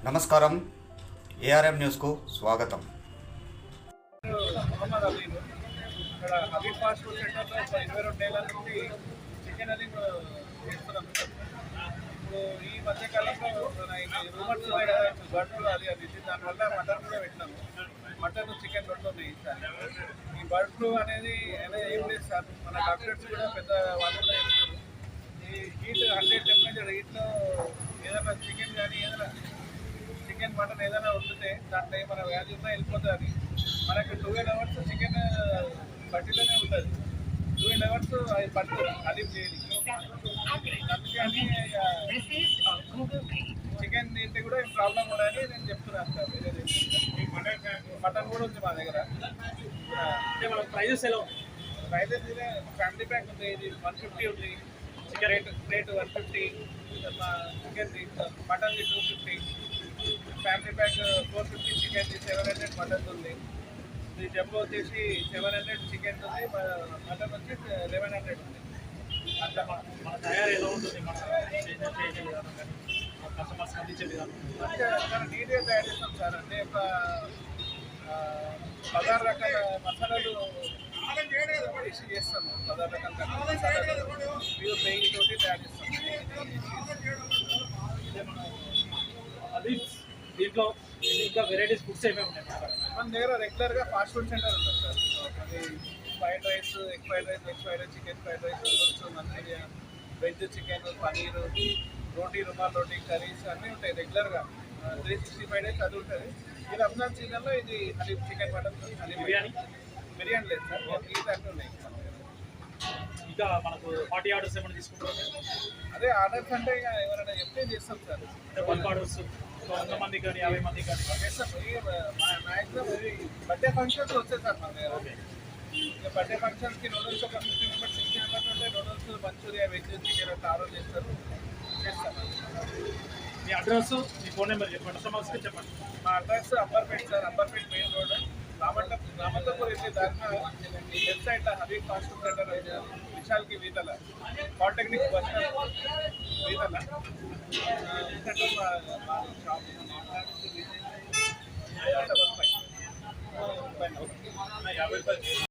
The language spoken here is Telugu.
నమస్కారం. ఏఆర్ఎం న్యూస్కు స్వాగతం. మొహమ్మద్ అలీను ఇక్కడ హబీబ్ ఫాస్ట్ ఫుడ్ సెంటర్లో ఒక ఇరవై రెండు ఏళ్ళ నుండి చికెన్ అది చేస్తున్నాం ఇప్పుడు ఈ మధ్య కాలంలో రూమర్స్ ఉన్నాయి కదా బర్డ్ ఫ్లూ అది అది ఇది దానివల్ల మటన్ కూడా పెట్టినాము మటన్ చికెన్ రెండు ఉన్నాయి ఈ బర్డ్ ఫ్లూ అనేది అనేది ఏం లేదు సార్. మన డాక్టర్స్ కూడా పెద్ద వాళ్ళు కూడా ఈ హీట్ హండ్రెడ్ టెంపరేచర్ హీట్లో ఏదైనా చికెన్ కానీ ఏదైనా చికెన్ మటన్ ఏదైనా వండితే దాంట్లో ఏమైనా వ్యాధి ఉన్నా వెళ్ళిపోతుంది అది. మనకి ట్వెల్వ్ అవర్స్ చికెన్ పట్టిలోనే ఉంటుంది. ట్వెల్వ్ అవర్స్ అది పట్టు అది చికెన్ తింటే కూడా ఏం ప్రాబ్లం ఉండదని నేను చెప్తున్నాను సార్ మటన్ కూడా ఉంది మా దగ్గర. అంటే మన ప్రైజెస్ ఎలా ప్రైజెస్ ఫ్యామిలీ ప్యాక్ ఉంది ఇది వన్ ఫిఫ్టీ ఉంది. Chicken rate rate one fifty chicken mutton two fifty family pack four fifty chicken seven hundred mutton ఉంది. ఇది జంబో వచ్చేసి సెవెన్ హండ్రెడ్ చికెన్ ఉంది మటన్ వచ్చి లెవెన్ హండ్రెడ్ ఉంది. అంటే మన మన తయారు ఎలా ఉంటుంది? మన మన కస్టమర్స్ అందించే విధానం. అంటే చాలా నీట్గా తయారు చేస్తాం సార్. అంటే ఒక ఆ, పదహారు రకాల మసాలాలు వేసి చేస్తాము పదహారు రకాల ప్యూర్ నెయ్యి తోటి తయారు చేస్తాం అంటే మనం అది దీంట్లో ఇంకా వెరైటీస్ ఫుడ్స్ ఏమేమి ఉన్నాయి మన దగ్గర? మన దగ్గర రెగ్యులర్గా ఫాస్ట్ ఫుడ్ సెంటర్ ఉంటుంది సార్ అది fried rice egg fried rice veg fried rice chicken fried rice noodles Manchuria veg chicken paneer roti rumal roti curries అన్నీ ఉంటాయి రెగ్యులర్గా త్రీ సిక్స్టీ ఫైవ్ డేస్ అది ఉంటుంది ఈ రంజాన్ సీజన్లో ఇది హలీం చికెన్ మటన్ హలీం బిర్యానీ? బిర్యానీ లేదు సార్ ఈ అన్నీ ఉన్నాయి. ఇంకా మనకు పార్టీ ఆర్డర్స్ ఏమైనా తీసుకుంటారు? అదే ఆర్డర్స్ అంటే ఇక ఎవరైనా చెప్తే చేస్తాం సార్. అంటే బల్క్ ఆర్డర్స్ వంద మంది కానీ యాభై మంది కానీ. మ్యాక్సిమం బర్త్డే ఫంక్షన్స్ వచ్చాయి సార్ దగ్గర ఓకే. ఇక బర్త్డే ఫంక్షన్స్కి నూడిల్స్ ఒక ఫిఫ్టీ మెంబర్స్ సిక్స్టీ మెంబర్స్ ఉంటే నూడిల్స్ మంచూరియా వెజ్ చికెన్ అట్లా ఆర్డర్ చేస్తారు. చేస్తాం మీ అడ్రస్ మీ ఫోన్ నెంబర్ చెప్పండి. కస్టమర్స్కి చెప్పండి. మా address Amberpet sir Amberpet main road. రామంత Ramanthapur వెళ్ళి దాకా ఈ left side Habib fast food centre విశాల్కి వీతల పాలిటెక్నిక్ బస్ స్టాండ్ వీతల సెంటర్ మా మా షాప్ పైన యాభై రూపాయలు